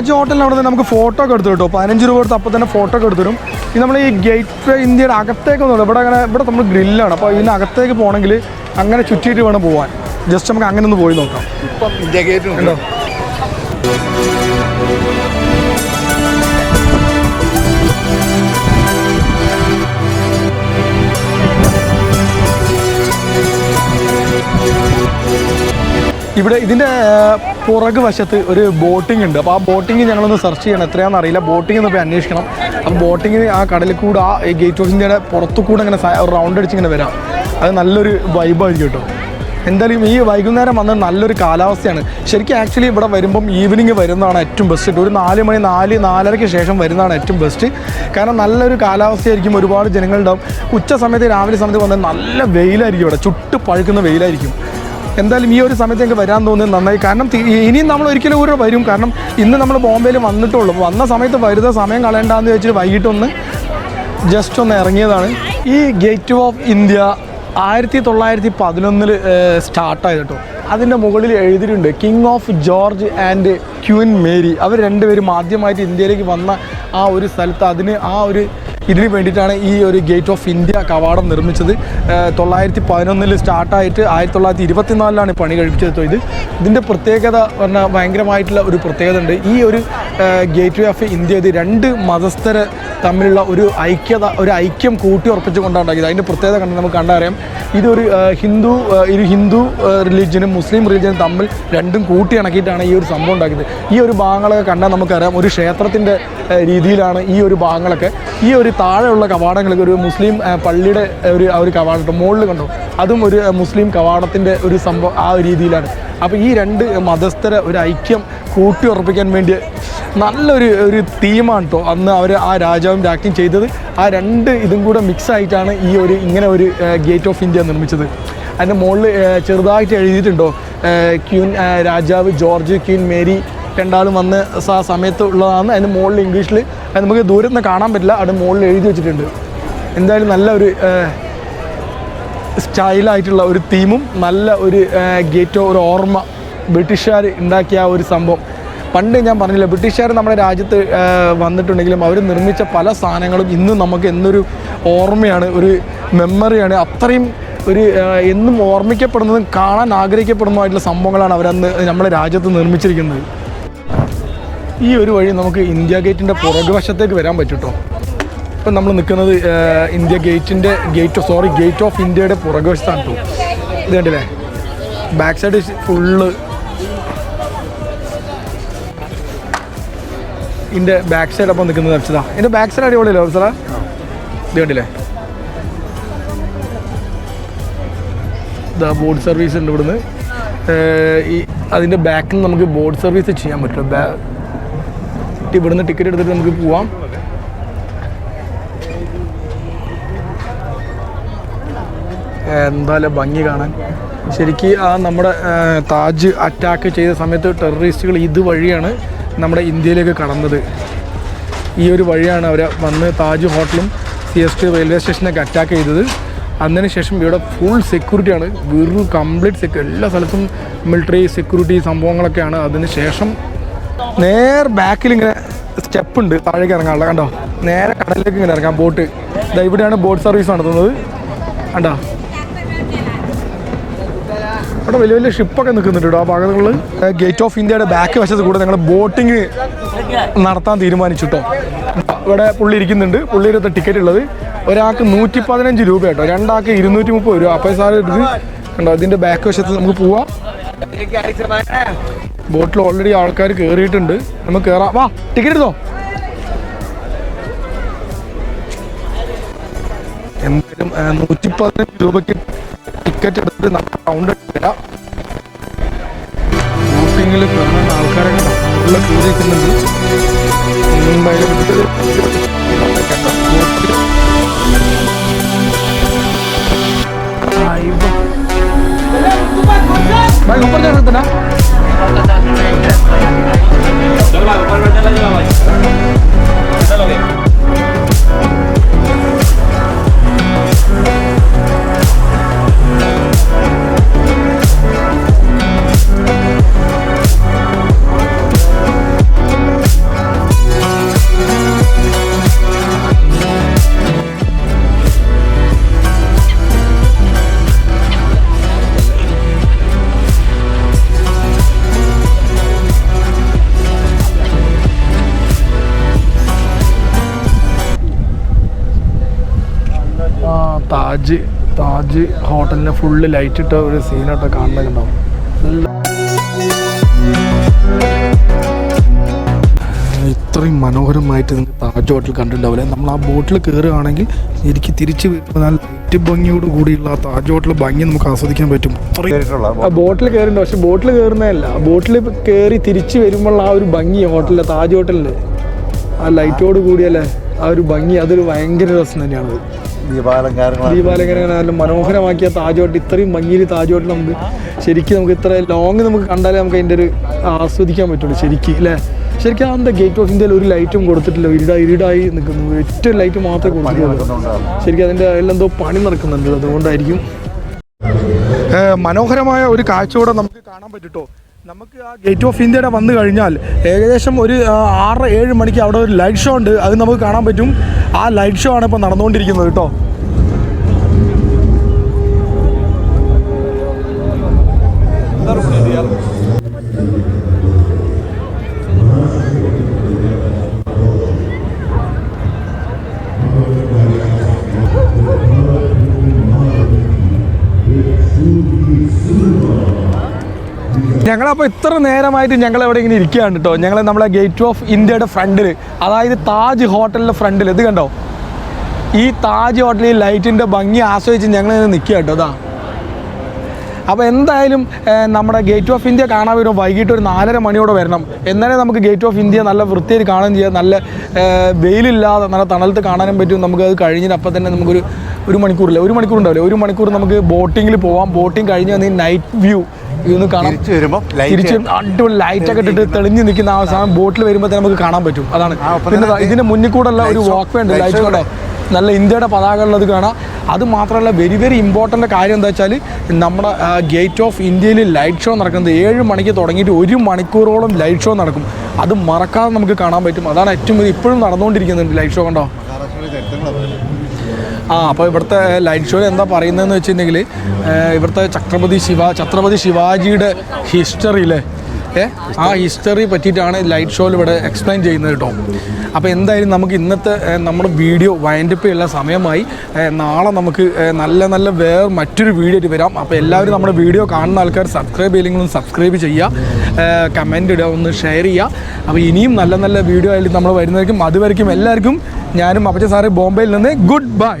താജ് ഹോട്ടലിന് അവിടെ നിന്ന് നമുക്ക് ഫോട്ടോ ഒക്കെ എടുത്തു കേട്ടോ. പതിനഞ്ച് രൂപ കൊടുത്ത് അപ്പോൾ തന്നെ ഫോട്ടോ ഒക്കെ എടുത്തു തരും. ഇത് നമ്മൾ ഈ ഗേറ്റ് വേ ഇന്ത്യയുടെ അകത്തേക്ക് ഒന്നും ഇവിടെ അങ്ങനെ ഇവിടെ നമ്മൾ ഗ്രില്ലാണ് അപ്പോൾ ഇതിനകത്തേക്ക് പോകണമെങ്കിൽ അങ്ങനെ ചുറ്റിയിട്ട് വേണം പോകാൻ ജസ്റ്റ് നമുക്ക് അങ്ങനെ ഒന്ന് പോയി നോക്കാം. ഇപ്പം ഇന്ത്യ ഗേറ്റ് ഉണ്ടോ? ഇവിടെ ഇതിന്റെ പുറക് വശത്ത് ഒരു ബോട്ടിംഗ് ഉണ്ട്. അപ്പോൾ ആ ബോട്ടിംഗ് ഞങ്ങളൊന്ന് സെർച്ച് ചെയ്യണം. എത്രയാണെന്ന് അറിയില്ല. ബോട്ടിംഗ് ഒന്ന് പോയി അന്വേഷിക്കണം. അപ്പോൾ ബോട്ടിംഗ് ആ കടലിൽ കൂടെ ആ ഗേറ്റ് ഓഫ് പുറത്തു കൂടെ ഇങ്ങനെ റൗണ്ട് അടിച്ച് ഇങ്ങനെ വരാം. അത് നല്ലൊരു വൈബായിരിക്കും കേട്ടോ. എന്തായാലും ഈ വൈകുന്നേരം വന്ന നല്ലൊരു കാലാവസ്ഥയാണ്. ശരിക്കും ആക്ച്വലി ഇവിടെ വരുമ്പം ഈവനിങ് വരുന്നതാണ് ഏറ്റവും ബെസ്റ്റ് ഒരു നാല് മണി നാല് നാലരയ്ക്ക് ശേഷം വരുന്നതാണ് ഏറ്റവും ബെസ്റ്റ് കാരണം നല്ലൊരു കാലാവസ്ഥയായിരിക്കും ഒരുപാട് ജനങ്ങളുണ്ടാവും. ഉച്ച സമയത്ത് രാവിലെ സമയത്ത് വന്നാൽ നല്ല വെയിലായിരിക്കും ഇവിടെ. ചുട്ട് പഴുക്കുന്ന വെയിലായിരിക്കും. എന്തായാലും ഈ ഒരു സമയത്ത് ഞങ്ങൾക്ക് വരാൻ തോന്നുന്നത് നന്നായി. കാരണം ഇനിയും നമ്മൾ ഒരിക്കലും കൂടെ വരും. കാരണം ഇന്ന് നമ്മൾ ബോംബെയിൽ വന്നിട്ടുള്ളൂ. വന്ന സമയത്ത് വരുന്ന സമയം കളയണ്ടെന്ന് വെച്ചിട്ട് വൈകിട്ടൊന്ന് ജസ്റ്റ് ഒന്ന് ഇറങ്ങിയതാണ്. ഈ ഗേറ്റ് ഓഫ് ഇന്ത്യ ആയിരത്തി തൊള്ളായിരത്തി പതിനൊന്നിൽ സ്റ്റാർട്ടായത് കേട്ടോ. അതിന്റെ മുകളിൽ എഴുതിയിട്ടുണ്ട് king of George and queen Mary അവർ രണ്ടുപേരും ആദ്യമായിട്ട് ഇന്ത്യയിലേക്ക് വന്ന ആ ഒരു സ്ഥലത്ത് അതിന് ആ ഒരു ഇതിന് വേണ്ടിയിട്ടാണ് ഈ ഒരു ഗേറ്റ് ഓഫ് ഇന്ത്യ കവാടം നിർമ്മിച്ചത്. തൊള്ളായിരത്തി പതിനൊന്നിൽ സ്റ്റാർട്ടായിട്ട് ആയിരത്തി തൊള്ളായിരത്തി ഇരുപത്തിനാലിലാണ് പണി കഴിപ്പിച്ചത്. ഇത് ഇതിന്റെ പ്രത്യേകത പറഞ്ഞാൽ ഭയങ്കരമായിട്ടുള്ള ഒരു പ്രത്യേകത ഉണ്ട്. ഈ ഒരു ഗേറ്റ് വേ ഓഫ് ഇന്ത്യ ഇത് രണ്ട് മതസ്ഥർ തമ്മിലുള്ള ഒരു ഐക്യത ഒരു ഐക്യം കൂട്ടി ഉറപ്പിച്ചുകൊണ്ടാണ് ഉണ്ടാക്കിയത് അതിന്റെ പ്രത്യേകത കണ്ട് നമുക്ക് കണ്ടറിയാം. ഇതൊരു ഹിന്ദു ഒരു ഹിന്ദു റിലീജിയനും മുസ്ലിം റിലീജിയനും തമ്മിൽ രണ്ടും കൂട്ടി ഇണക്കിയിട്ടാണ് ഈ ഒരു സംഭവം ഉണ്ടാക്കിയത്. ഈ ഒരു ഭാഗങ്ങളൊക്കെ കണ്ടാൽ നമുക്കറിയാം ഒരു ക്ഷേത്രത്തിന്റെ രീതിയിലാണ് ഈ ഒരു ഭാഗങ്ങളൊക്കെ. ഈ ഒരു താഴെയുള്ള കവാടങ്ങളൊക്കെ ഒരു മുസ്ലിം പള്ളിയുടെ ഒരു ആ ഒരു കവാടം മുകളിൽ കണ്ടോ? അതും ഒരു മുസ്ലിം കവാടത്തിന്റെ ഒരു സംഭവം ആ ഒരു രീതിയിലാണ്. അപ്പോൾ ഈ രണ്ട് മതസ്ഥരെ ഒരു ഐക്യം കൂട്ടി ഉറപ്പിക്കാൻ വേണ്ടി നല്ലൊരു ഒരു തീമാണ് കേട്ടോ അന്ന് അവർ ആ രാജാവും രാജ്ഞിയും ചെയ്തത്. ആ രണ്ട് ഇതും കൂടെ മിക്സ് ആയിട്ടാണ് ഈ ഒരു ഇങ്ങനെ ഒരു ഗേറ്റ് ഓഫ് ഇന്ത്യ നിർമ്മിച്ചത്. അതിന്റെ മുകളിൽ ചെറുതായിട്ട് എഴുതിയിട്ടുണ്ടോ? ക്യൂൻ രാജാവ് ജോർജ് ക്യൂൻ മേരി രണ്ടാളും വന്ന് ആ സമയത്ത് ഉള്ളതാണ്. അതിന് മുകളിൽ ഇംഗ്ലീഷിൽ അത് നമുക്ക് ദൂരത്ത് നിന്ന് കാണാൻ പറ്റില്ല. അത് മുകളിൽ എഴുതി വെച്ചിട്ടുണ്ട്. എന്തായാലും നല്ല ഒരു സ്റ്റൈലായിട്ടുള്ള ഒരു തീമും നല്ല ഒരു ഗേറ്റോ ഒരു ഓർമ്മ ബ്രിട്ടീഷുകാർ ഉണ്ടാക്കിയ ആ ഒരു സംഭവം. പണ്ട് ഞാൻ പറഞ്ഞില്ല ബ്രിട്ടീഷുകാർ നമ്മുടെ രാജ്യത്ത് വന്നിട്ടുണ്ടെങ്കിലും അവർ നിർമ്മിച്ച പല സാധനങ്ങളും ഇന്നും നമുക്ക് എന്നൊരു ഓർമ്മയാണ് ഒരു മെമ്മറിയാണ് അത്രയും ഒരു എന്നും ഓർമ്മിക്കപ്പെടുന്നതും കാണാൻ ആഗ്രഹിക്കപ്പെടുന്നതുമായിട്ടുള്ള സംഭവങ്ങളാണ് അവരന്ന് നമ്മുടെ രാജ്യത്ത് നിർമ്മിച്ചിരിക്കുന്നത്. ഈ ഒരു വഴി നമുക്ക് ഇന്ത്യ ഗേറ്റിന്റെ പുറകുവശത്തേക്ക് വരാൻ പറ്റൂട്ടോ. ഇപ്പം നമ്മൾ നിൽക്കുന്നത് ഇന്ത്യ ഗേറ്റിന്റെ ഗേറ്റ് സോറി ഗേറ്റ് ഓഫ് ഇന്ത്യയുടെ പുറകുവശത്താണ് കേട്ടോ ഇത് കണ്ടില്ലേ? ബാക്ക് സൈഡ് ഫുള്ള് ഇതിന്റെ ബാക്ക് സൈഡ് അപ്പം നിൽക്കുന്നത് അർച്ചിതാ ഇതിന്റെ ബാക്ക് സൈഡ് അടിപൊളിയല്ലോ അർച്ചത ഇത് കണ്ടില്ലേ? ഇതാ ബോർഡ് സർവീസ് ഉണ്ട് ഇവിടുന്ന്. ഈ അതിന്റെ ബാക്കിൽ നമുക്ക് ബോർഡ് സർവീസ് ചെയ്യാൻ പറ്റും. ഇവിടുന്ന് ടിക്കറ്റ് എടുത്തിട്ട് നമുക്ക് പോവാം. എന്തായാലും ഭംഗി കാണാൻ. ശരിക്ക് ആ നമ്മുടെ താജ് അറ്റാക്ക് ചെയ്ത സമയത്ത് ടെററിസ്റ്റുകൾ ഇതുവഴിയാണ് നമ്മുടെ ഇന്ത്യയിലേക്ക് കടന്നത്. ഈ ഒരു വഴിയാണ് അവർ വന്ന് താജ് ഹോട്ടലും സി എസ് ടി റെയിൽവേ സ്റ്റേഷനൊക്കെ അറ്റാക്ക് ചെയ്തത്. അതിന് ശേഷം ഇവിടെ ഫുൾ സെക്യൂരിറ്റിയാണ് വെറും കംപ്ലീറ്റ് സെക്യൂ എല്ലാ സ്ഥലത്തും മിലിറ്ററി സെക്യൂരിറ്റി സംഭവങ്ങളൊക്കെയാണ്. അതിന് ശേഷം നേർ ബാക്കിൽ ഇങ്ങനെ സ്റ്റെപ്പ് ഉണ്ട്. താഴേക്ക് ഇറങ്ങാനുള്ള. കണ്ടോ? നേരെ കടലിലേക്ക് ഇങ്ങനെ ഇറങ്ങാം ബോട്ട്. ഇതാ ഇവിടെയാണ് ബോട്ട് സർവീസ് നടത്തുന്നത്. കണ്ടോ? അവിടെ വലിയ വലിയ ഷിപ്പൊക്കെ നിൽക്കുന്നുണ്ട് കേട്ടോ ആ ഭാഗങ്ങളിൽ ഗേറ്റ് ഓഫ് ഇന്ത്യയുടെ ബാക്ക് വശത്ത് കൂടെ ഞങ്ങൾ ബോട്ടിങ് നടത്താൻ തീരുമാനിച്ചു കേട്ടോ ഇവിടെ പുള്ളി ഇരിക്കുന്നുണ്ട്. പുള്ളിയുടെ ടിക്കറ്റ് ഉള്ളത്. ഒരാൾക്ക് നൂറ്റി പതിനഞ്ച് രൂപ കേട്ടോ രണ്ടാൾക്ക് ഇരുന്നൂറ്റി മുപ്പത് രൂപ. അപ്പോൾ സാറ് കണ്ടോ? ഇതിന്റെ ബാക്ക് വശത്ത് നമുക്ക് പോവാം. ബോട്ടിൽ ഓൾറെഡി ആൾക്കാർ കയറിയിട്ടുണ്ട് നമുക്ക് കയറാം വാ ടിക്കറ്റ് എടുത്തോ? എന്തായാലും നൂറ്റി പതിനഞ്ച് രൂപയ്ക്ക് ടിക്കറ്റ് എടുത്തിട്ട് നമുക്ക് റൗണ്ട് വരാം. ബോട്ടിങ്ങിൽ കയറുന്ന ആൾക്കാരൊക്കെ ഉള്ള എന്തായാലും Baik, kompor jangan tenang. Jangan bawa, kompor jangan lagi bawa. Kita lagi. Taj ഹോട്ടലിന് ഫുള്ള് ലൈറ്റ് ഇട്ട ഒരു സീനൊക്കെ കാണുന്നുണ്ടാവും ഇത്രയും മനോഹരമായിട്ട് നിങ്ങൾക്ക് താജ് ഹോട്ടൽ കണ്ടിട്ടുണ്ടാവില്ല നമ്മൾ ആ ബോട്ടിൽ കയറുകയാണെങ്കിൽ എനിക്ക് തിരിച്ച് വരുന്നാൽ ലൈറ്റ് ഭംഗിയോട് കൂടിയുള്ള ആ താജ് ഹോട്ടൽ ഭംഗി നമുക്ക് ആസ്വദിക്കാൻ പറ്റും. ആ ബോട്ടിൽ കയറുന്നുണ്ട് പക്ഷെ ബോട്ടിൽ കയറുന്നതല്ല. ബോട്ടിൽ കയറി തിരിച്ച് വരുമ്പോൾ ആ ഒരു ഭംഗി ഹോട്ടലിലെ താജ് ഹോട്ടലിൽ ആ ലൈറ്റോട് കൂടിയല്ലേ ആ ഒരു ഭംഗി. അതൊരു ഭയങ്കര രസം തന്നെയാണത്. ദീപാലങ്കാരങ്ങൾ ദീപാലങ്കരനെ നല്ല മനോഹരമാക്കിയ താജ് ഹോട്ടൽ ഇത്രയും ഭംഗിയിൽ താജ് ഹോട്ടൽ നമുക്ക് ശരിക്കും നമുക്ക് ഇത്ര ലോങ് നമുക്ക് കണ്ടാലേ നമുക്ക് അതിന്റെ ഒരു ആസ്വദിക്കാൻ പറ്റുള്ളൂ ശരിക്കും അല്ലേ? ശരിക്കും ആ എന്താ ഗേറ്റ് ഓഫ് ഇന്ത്യയിൽ ഒരു ലൈറ്റും കൊടുത്തിട്ടില്ല ഇരുട ഇരുടായി നിൽക്കുന്നു. ഏറ്റവും ലൈറ്റ് മാത്രമേ കൊടുത്തിട്ടുള്ളൂ. ശരിക്കും അതിന്റെ എന്തോ പണി നടക്കുന്നുണ്ട്. അതുകൊണ്ടായിരിക്കും. മനോഹരമായ ഒരു കാഴ്ചയോടെ നമുക്ക് കാണാൻ പറ്റുട്ടോ? നമുക്ക് ആ ഗേറ്റ് ഓഫ് ഇന്ത്യയുടെ വന്നു കഴിഞ്ഞാൽ ഏകദേശം ഒരു ആറ് ഏഴ് മണിക്ക് അവിടെ ഒരു ലൈറ്റ് ഷോ ഉണ്ട്. അത് നമുക്ക് കാണാൻ പറ്റും. ആ ലൈറ്റ് ഷോ ആണ് ഇപ്പോൾ നടന്നുകൊണ്ടിരിക്കുന്നത് കേട്ടോ. ഞങ്ങളപ്പോൾ ഇത്ര നേരമായിട്ട് ഞങ്ങൾ എവിടെ ഇങ്ങനെ ഇരിക്കുകയാണ് കേട്ടോ ഞങ്ങൾ നമ്മളെ ഗേറ്റ് ഓഫ് ഇന്ത്യയുടെ ഫ്രണ്ടിൽ അതായത് താജ് ഹോട്ടലിന്റെ ഫ്രണ്ടിൽ ഇത് കണ്ടോ? ഈ താജ് ഹോട്ടലിൽ ലൈറ്റിന്റെ ഭംഗി ആസ്വദിച്ച് ഞങ്ങൾ ഇങ്ങനെ നിൽക്കുക കേട്ടോ അതാ അപ്പോൾ എന്തായാലും നമ്മുടെ ഗേറ്റ് ഓഫ് ഇന്ത്യ കാണാൻ വരും വൈകിട്ട് ഒരു നാലര മണിയോടെ വരണം. എന്നാലേ നമുക്ക് ഗേറ്റ് ഓഫ് ഇന്ത്യ നല്ല വൃത്തിയിൽ കാണുകയും ചെയ്യാം. നല്ല വെയിലില്ലാതെ നല്ല തണലത്ത് കാണാനും പറ്റും. നമുക്ക് അത് കഴിഞ്ഞിട്ട് അപ്പം തന്നെ നമുക്കൊരു ഒരു മണിക്കൂറില്ല? ഒരു മണിക്കൂർ ഉണ്ടാവില്ല ഒരു മണിക്കൂർ നമുക്ക് ബോട്ടിങ്ങിൽ പോവാം. ബോട്ടിങ് കഴിഞ്ഞ് വന്ന് നൈറ്റ് വ്യൂ ഇതൊന്ന് കാണാം. തിരിച്ചു വരുമ്പോൾ തിരിച്ച് അടിപൊളി ലൈറ്റ് ഒക്കെ ഇട്ടിട്ട് തെളിഞ്ഞു നിൽക്കുന്ന ആ സാധനം ബോട്ടിൽ വരുമ്പോൾ തന്നെ നമുക്ക് കാണാൻ പറ്റും. അതാണ്. പിന്നെ ഇതിന്റെ മുന്നിൽ കൂടെ ഉള്ള ഒരു വാക്ക് വേണ്ട ഉണ്ട്. ലൈറ്റ് കൂടെ നല്ല ഇന്ത്യയുടെ പതാക ഉള്ളത് കാണാം. അത് മാത്രമല്ല വെരി വെരി ഇമ്പോർട്ടന്റ് കാര്യം എന്താ വെച്ചാൽ നമ്മുടെ ഗേറ്റ് ഓഫ് ഇന്ത്യയിൽ ലൈറ്റ് ഷോ നടക്കുന്നത് ഏഴ് മണിക്ക് തുടങ്ങിയിട്ട് ഒരു മണിക്കൂറോളം ലൈറ്റ് ഷോ നടക്കും. അത് മറക്കാതെ നമുക്ക് കാണാൻ പറ്റും. അതാണ് ഏറ്റവും ഇപ്പോഴും നടന്നുകൊണ്ടിരിക്കുന്നുണ്ട് ലൈറ്റ് ഷോ കണ്ടോ? ആ അപ്പോൾ ഇവിടുത്തെ ലൈറ്റ് ഷോയിൽ എന്താ പറയുന്നതെന്ന് വെച്ചിട്ടുണ്ടെങ്കിൽ ഇവിടുത്തെ ഛത്രപതി ശിവ ഛത്രപതി ശിവാജിയുടെ ഹിസ്റ്ററിയിലെ ആ ഹിസ്റ്ററി പറ്റിയിട്ടാണ് ലൈറ്റ് ഷോയിൽ ഇവിടെ എക്സ്പ്ലെയിൻ ചെയ്യുന്നത് കേട്ടോ അപ്പോൾ എന്തായാലും നമുക്ക് ഇന്നത്തെ നമ്മുടെ വീഡിയോ വൈൻഡപ്പ് ചെയ്യുന്ന സമയമായി. നാളെ നമുക്ക് നല്ല നല്ല വേറെ മറ്റൊരു വീഡിയോ ആയിട്ട് വരാം. അപ്പോൾ എല്ലാവരും നമ്മുടെ വീഡിയോ കാണുന്ന ആൾക്കാർ സബ്സ്ക്രൈബ് ചെയ്യില്ലെങ്കിലും സബ്സ്ക്രൈബ് ചെയ്യുക കമന്റ് ഇടുക ഒന്ന് ഷെയർ ചെയ്യുക അപ്പോൾ ഇനിയും നല്ല നല്ല വീഡിയോ ആയിട്ട് നമ്മൾ വരുന്നതായിരിക്കും അതുവരെയും എല്ലാവർക്കും ഞാനും അപ്പച്ച സാറ് ബോംബെയിൽ നിന്ന് ഗുഡ് ബൈ